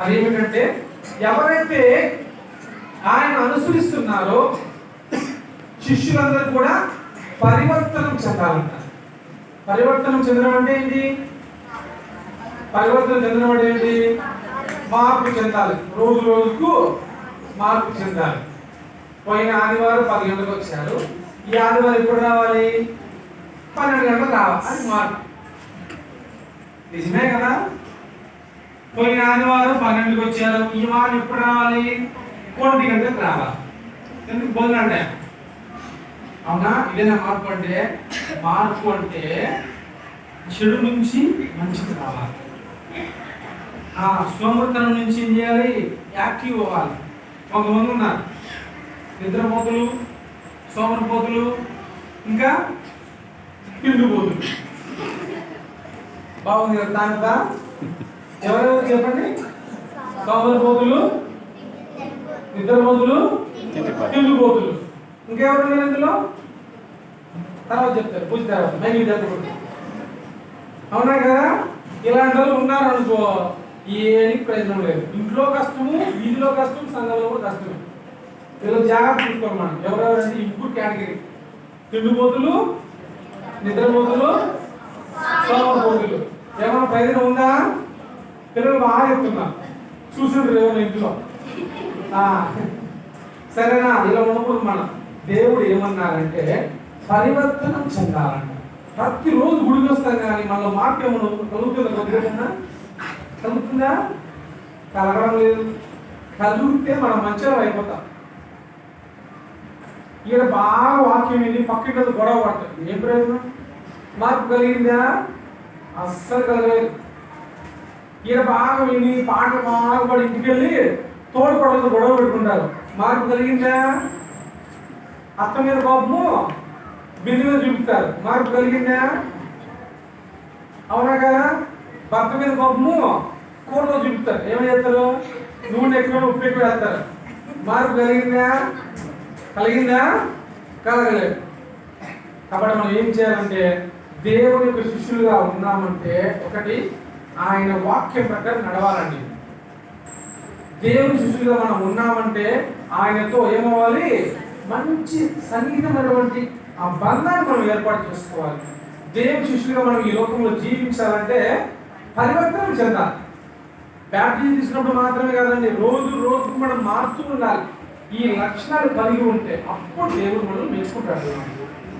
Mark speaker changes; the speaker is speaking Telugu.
Speaker 1: అదేమిటంటే ఎవరైతే ఆయన అనుసరిస్తున్నారో శిష్యులందరూ కూడా పరివర్తనం చెందాలంట పరివర్తనం చెందడం అంటే ఏంటి? పరివర్తన చెందడం అంటే ఏంటి? మార్పు చెందాలి. రోజు రోజుకు మార్పు చెందాలి. పోయిన ఆదివారం పది గంటలకు వచ్చారు. ఈ ఆదివారం ఎప్పుడు రావాలి? పన్నెండు గంటలకు రావాలి. అది మార్పు. నిజమే కదా? పోయిన ఆదివారం పన్నెండుకి వచ్చారు. ఈ వారం ఎప్పుడు రావాలి? కోటి గంటలకు రావాలి. ఎందుకు భోజనం అవునా? ఇదేనా మార్పు అంటే మార్పు అంటే చెడు నుంచి మంచికి రావాలి. ఆ సోమర్తనం నుంచి ఏం చేయాలి? యాక్టివ్ అవ్వాలి. కొంతమంది ఉన్నారు. నిద్రపోతులు సోమరిపోతులు ఇంకా పిండిపోతులు బాగుంది కదా దానిదా ఎవరెవరు చెప్పండి? సోమరిపోతులు నిద్రపోతులు పిండిపోతులు ఇంకెవరు ఉన్నారు ఇందులో? తర్వాత చెప్తారు పూజ తర్వాత. మైకి చెప్పకూడదు అవునా కదా? ఇలాంటి వాళ్ళు ఉన్నారు అనుకో ప్రయోజనం లేదు. ఇంట్లో కష్టము వీధిలో కష్టం సంఘంలో కూడా కష్టమే. వీళ్ళు జాగ్రత్త చూసుకోవాలి మనం. ఎవరెవరంటే ఈ కేటగిరీ. తిండిపోతులు నిద్రపోతులు సోమపోతులు ఏమైనా ప్రయోజనం ఉందా? పిల్లలు బాగా చెప్తున్నా చూసిండ్రు ఎవరు ఇంట్లో. సరేనా ఇలా ఉండకూడదు మనం. దేవుడు ఏమన్నారంటే పరివర్తనం చెందాలంట. ప్రతిరోజు గుడికి వస్తాం కానీ మన మార్పు ఏమన్నా కలుగుతుందా? కొద్దిగా కలుగుతుందా? కలగడం లేదు. కలిగితే మనం మంచిగా అయిపోతాం. ఈయన బాగా వాక్యం వెళ్ళి పక్కింటి గొడవ పడుతుంది ఏం ప్రయోజనం? మార్పు కలిగిందా? అస్సలు కలగలేదు. ఈయన బాగా విని పాటలు బాగా పడి ఇంటికి వెళ్ళి తోడు గొడవ పెట్టుకుంటారు. మార్పు కలిగిందా? అత్త మీద కోపము బిందు మీద చూపుతారు. మార్పు కలిగిందా? అవునా కదా? భర్త మీద కోపము కూరలో చూపుతారు. ఏమని చేస్తారు? నూనె ఎక్కువ ఉప్పు ఎక్కువ వేస్తారు. మార్పు కలిగిందా? కలిగిందా? కలగలేదు. కాబట్టి మనం ఏం చేయాలంటే దేవుని యొక్క శిష్యులుగా ఉన్నామంటే ఒకటి ఆయన వాక్యం ప్రకారం నడవాలండి. దేవుని శిష్యులుగా మనం ఉన్నామంటే ఆయనతో ఏమవ్వాలి? మంచి సన్నిహితమైనటువంటి ఆ బంధాన్ని మనం ఏర్పాటు చేసుకోవాలి. దేవుని శిష్యులుగా మనం ఈ లోకంలో జీవించాలంటే పరివర్తనం చెందాలి బ్యాప్టిజం తీసుకున్నప్పుడు మాత్రమే కాదండి రోజు రోజుకు మనం మారుతూ ఉండాలి. ఈ లక్షణాలు కలిగి ఉంటే అప్పుడు దేవుడు మనం మెచ్చుకుంటాడు